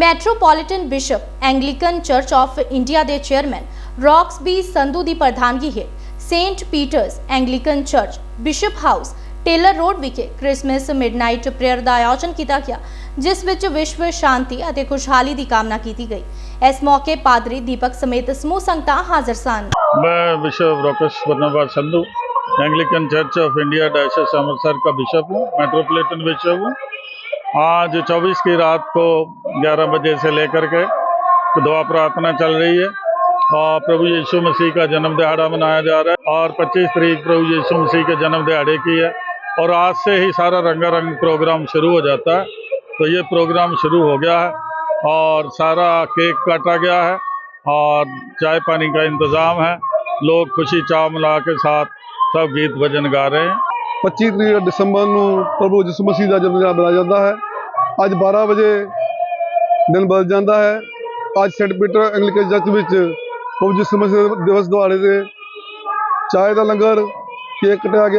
metropolitan bishop Anglican church of India ਦੇ chairman Rocks B Sandhu ਦੀ ਪ੍ਰਧਾਨਗੀ ਹੇਠ saint Peter's Anglican church bishop house Taylor road ਵਿਖੇ 크리스마ਸ ਮਿਡਨਾਈਟ ਪ੍ਰੇਅਰ ਦਾ ਆਯੋਜਨ ਕੀਤਾ ਗਿਆ ਜਿਸ ਵਿੱਚ ਵਿਸ਼ਵ ਸ਼ਾਂਤੀ ਅਤੇ ਖੁਸ਼ਹਾਲੀ ਦੀ ਕਾਮਨਾ ਕੀਤੀ ਗਈ ਇਸ ਮੌਕੇ ਪਾਦਰੀ ਦੀਪਕ ਸਮੇਤ ਸਮੂਹ ਸੰਗਤਾਂ ਹਾਜ਼ਰ ਸਨ ਮੈਂ bishop rocks Barnwar Sandhu Anglican church of India diocese Amritsar ਦਾ ਬਿਸ਼ਪ ਹਾਂ मेट्रोपॉलिटन बिशप ਹਾਂ आज 24 की रात को 11 बजे से लेकर के दुआ प्रार्थना चल रही है और प्रभु यीशु मसीह का जन्म दिहाड़ा मनाया जा रहा है और 25 तारीख प्रभु यीशु मसीह के जन्म दिहाड़े की है और आज से ही सारा रंगारंग प्रोग्राम शुरू हो जाता है तो ये प्रोग्राम शुरू हो गया है और सारा केक काटा गया है और चाय पानी का इंतज़ाम है लोग खुशी चाव मिला के साथ सब गीत भजन गा रहे हैं पच्ची तरीक दिसंबर में प्रभु ਯਿਸੂ मसीह का ਜਨਮ मनाया जाता है ਅੱਜ 12 ਵਜੇ ਦਿਨ ਬਦਲ ਜਾਂਦਾ ਹੈ ਅੱਜ ਸੈਂਟ ਪੀਟਰ ਐਂਗਲੀਕਨ ਚਰਚ ਵਿੱਚ ਪੂਜ ਸਮੇਂ ਦਿਵਸ ਦੁਆਲੇ ਦੇ ਚਾਹ ਦਾ ਲੰਗਰ ਕੇਕ ਕਟਿਆ